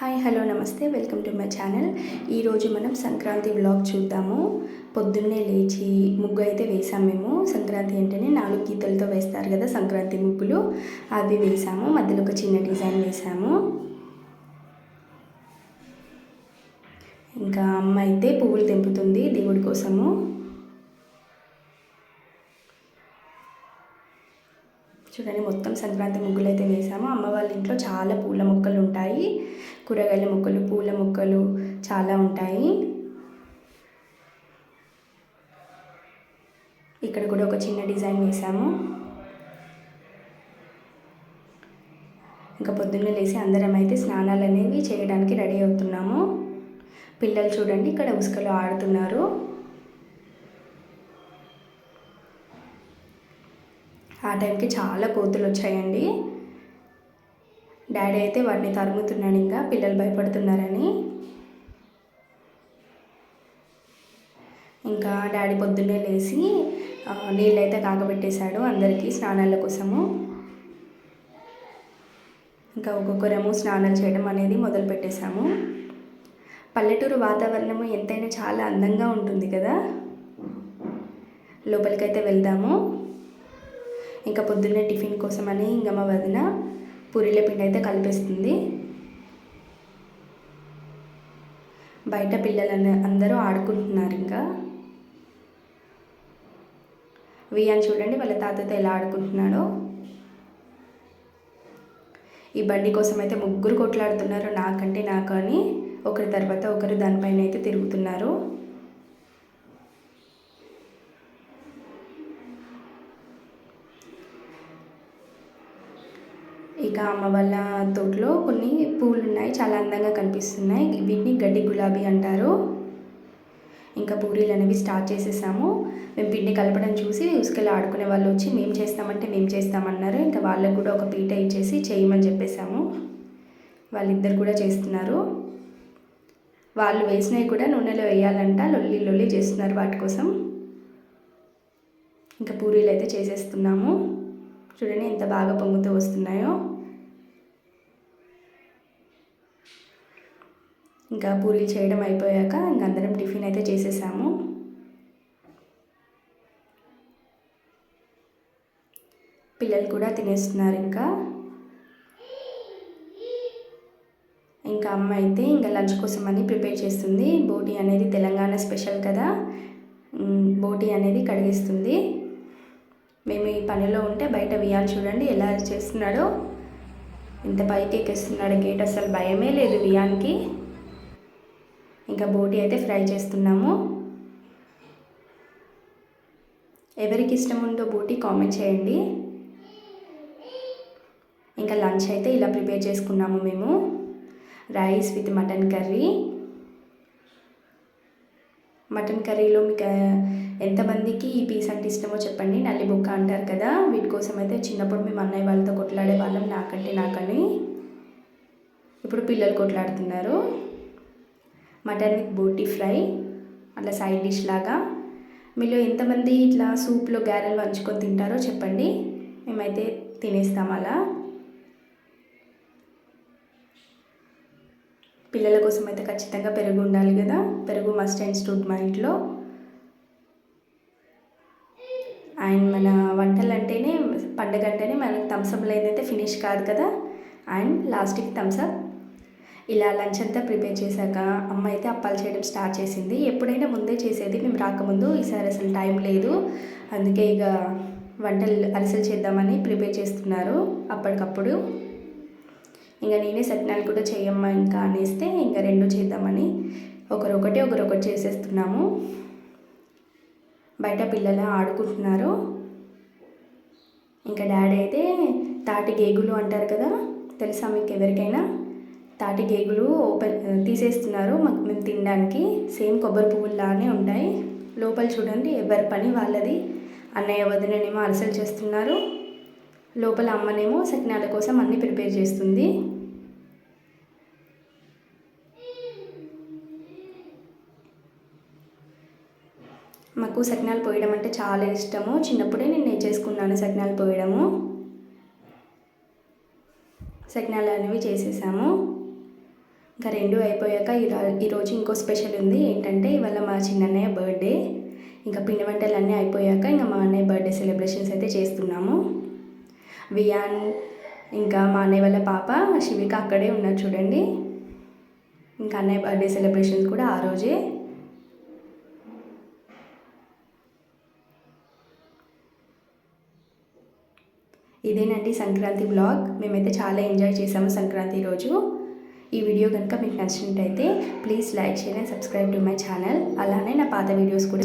Hi hello నమస్తే welcome to my channel. ఈరోజు మనం సంక్రాంతి వ్లాగ్ చూద్దాము. పొద్దున్నే లేచి ముగ్గు అయితే వేసాము మేము. సంక్రాంతి అంటేనే నాలుగు గీతలతో వేస్తారు కదా సంక్రాంతి ముగ్గులు. అవి వేసాము. మధ్యలో ఒక చిన్న డిజైన్ వేసాము. ఇంకా అమ్మ అయితే పువ్వులు తెంపుతుంది దేవుడి కోసము. చూడండి మొత్తం సంక్రాంతి ముగ్గులు అయితే వేసాము. అమ్మ వాళ్ళ ఇంట్లో చాలా పూల మొక్కలు ఉంటాయి. కూరగాయల మొక్కలు పూల మొక్కలు చాలా ఉంటాయి. ఇక్కడ కూడా ఒక చిన్న డిజైన్ వేసాము ఇంకా పొద్దున్నే లేచి అందరం అయితే స్నానాలు అనేవి చేయడానికి రెడీ అవుతున్నాము. పిల్లలు చూడండి ఇక్కడ ఉసుకలో ఆడుతున్నారు. ఆ టైంకి చాలా కోతులు వచ్చాయండి. డాడీ అయితే వాటిని తరుముతున్నాడు ఇంకా పిల్లలు భయపడుతున్నారని. ఇంకా డాడీ పొద్దున్నే లేచి నీళ్ళైతే కాగబెట్టేశాడు అందరికీ స్నానాల కోసము. ఇంకా ఒక్కొక్కరేమో స్నానాలు చేయడం అనేది మొదలు పెట్టేశాము. పల్లెటూరు వాతావరణము ఎంతైనా చాలా అందంగా ఉంటుంది కదా. లోపలికైతే వెళ్దాము. ఇంకా పొద్దున్నే టిఫిన్ కోసమని ఇంకా మా వదిన పూరీల పిండి అయితే కలిపేస్తుంది. బయట పిల్లలు అందరూ ఆడుకుంటున్నారు ఇంకా. వియాన్ చూడండి వాళ్ళ తాతతో ఎలా ఆడుకుంటున్నాడో. ఈ బండి కోసం అయితే ముగ్గురు కొట్లాడుతున్నారు నాకంటే నాకు అని ఒకరి తర్వాత ఒకరు దానిపైన అయితే తిరుగుతున్నారు. ఇక అమ్మ వాళ్ళ తోటలో కొన్ని పూలు ఉన్నాయి చాలా అందంగా కనిపిస్తున్నాయి. వీటిని గడ్డి గులాబీ అంటారు. ఇంకా పూరీలు అనేవి స్టార్ట్ చేసేసాము. మేము పిండి కలపడం చూసి ఉసుకలు ఆడుకునే వాళ్ళు వచ్చి మేము చేస్తామంటే మేము చేస్తామన్నారు. ఇంకా వాళ్ళకు కూడా ఒక పీట ఇచ్చేసి చేయమని చెప్పేసాము. వాళ్ళిద్దరు కూడా చేస్తున్నారు. వాళ్ళు వేసినవి కూడా నూనెలో వేయాలంట. లొల్లి లొల్లి చేస్తున్నారు వాటి కోసం. ఇంకా పూరీలు అయితే చేసేస్తున్నాము. చూడండి ఎంత బాగా పొంగుతూ వస్తున్నాయో. ఇంకా పూరీలు చేయడం అయిపోయాక ఇంక అందరం టిఫిన్ అయితే చేసేసాము. పిల్లలు కూడా తినేస్తున్నారు ఇంకా. ఇంకా అమ్మ అయితే ఇంకా లంచ్ కోసం అని ప్రిపేర్ చేస్తుంది. బోటీ అనేది తెలంగాణ స్పెషల్ కదా. బోటీ అనేది కడిగిస్తుంది. మేము ఈ పనిలో ఉంటే బయట వియాలు చూడండి ఎలా చేస్తున్నాడో. ఇంత పైకి ఎక్కేస్తున్నాడు గేట్ అసలు భయమే లేదు వియానికి. ఇంకా బోటి అయితే ఫ్రై చేస్తున్నాము. ఎవరికి ఇష్టం ఉందో బోటి కామెంట్ చేయండి. ఇంకా లంచ్ అయితే ఇలా ప్రిపేర్ చేసుకున్నాము మేము. Rice with mutton curry. Mutton కర్రీలో మీకు ఎంతమందికి ఈ పీస్ అంటే ఇష్టమో చెప్పండి. నల్లి బొక్క అంటారు కదా వీటి కోసం అయితే చిన్నప్పుడు మేము అన్నయ్య వాళ్ళతో కొట్లాడే వాళ్ళం నాకంటే నాకని. ఇప్పుడు పిల్లలు కొట్లాడుతున్నారు. మటన్ విత్ బోటీ ఫ్రై అట్లా సైడ్ డిష్ లాగా. మీలో ఎంతమంది ఇట్లా సూప్లో గారెలు వంచుకొని తింటారో చెప్పండి. మేమైతే తినేస్తాం అలా. పిల్లల కోసం అయితే ఖచ్చితంగా పెరుగు ఉండాలి కదా. పెరుగు మస్ట్ అండ్ స్టూడ్ మా ఇంట్లో. అండ్ మన వంటలు అంటేనే పండగ అంటేనే మనకు థమ్స్అప్ లేదైతే ఫినిష్ కాదు కదా. అండ్ లాస్ట్కి థమ్స్అప్ ఇలా లంచ్ అంతా ప్రిపేర్ చేశాక అమ్మ అయితే అప్పాలు చేయడం స్టార్ట్ చేసింది. ఎప్పుడైనా ముందే చేసేది మేము రాకముందు ఈసారి అసలు టైం లేదు. అందుకే ఇక వంటలు అరిసెలు చేద్దామని ప్రిపేర్ చేస్తున్నారు అప్పటికప్పుడు. ఇంకా నేనే సత్యనాలు కూడా చేయమ్మా ఇంకా అనేస్తే ఇంకా రెండు చేద్దామని ఒకరొకటి ఒకరొకటి చేసేస్తున్నాము. బయట పిల్లలు ఆడుకుంటున్నారు. ఇంకా డాడీ అయితే తాటి గేగులు అంటారు కదా తెలుసా మీకు ఎవరికైనా? తాటి గేగులు ఓపెన్ తీసేస్తున్నారు. మాకు మేము తినడానికి సేమ్ కొబ్బరి పువ్వులానే ఉంటాయి. లోపల చూడండి ఎవరి పని వాళ్ళది. అన్నయ్య వదిననేమో అరసలు చేస్తున్నారు. లోపల అమ్మనేమో సకినాల కోసం అన్నీ ప్రిపేర్ చేస్తుంది. మాకు సకినాలు పోయడం అంటే చాలా ఇష్టము. చిన్నప్పుడే నేను నేర్చేసుకున్నాను సకినాలు పోయడము. సకినాలు అనేవి చేసేసాము. ఇంకా రెండు అయిపోయాక ఈరో- ఈరోజు ఇంకో స్పెషల్ ఉంది. ఏంటంటే ఇవాళ మా చిన్నన్నయ్య బర్త్డే. ఇంకా పిండి వంటలు అన్నీ అయిపోయాక ఇంకా మా అన్నయ్య బర్త్డే సెలబ్రేషన్స్ అయితే చేస్తున్నాము. వియాన్ ఇంకా మా అన్నయ్య వాళ్ళ పాప శివిక అక్కడే ఉన్నారు చూడండి. ఇంకా అన్నయ్య బర్త్డే సెలబ్రేషన్స్ కూడా ఆ రోజే. ఇదేనండి సంక్రాంతి బ్లాగ్. మేమైతే చాలా ఎంజాయ్ చేసాము సంక్రాంతి రోజు. ఈ వీడియో కనుక మీకు నచ్చినట్టయితే ప్లీజ్ లైక్ చేయండి సబ్స్క్రైబ్ టు మై ఛానల్. అలానే నా పాత వీడియోస్ కూడా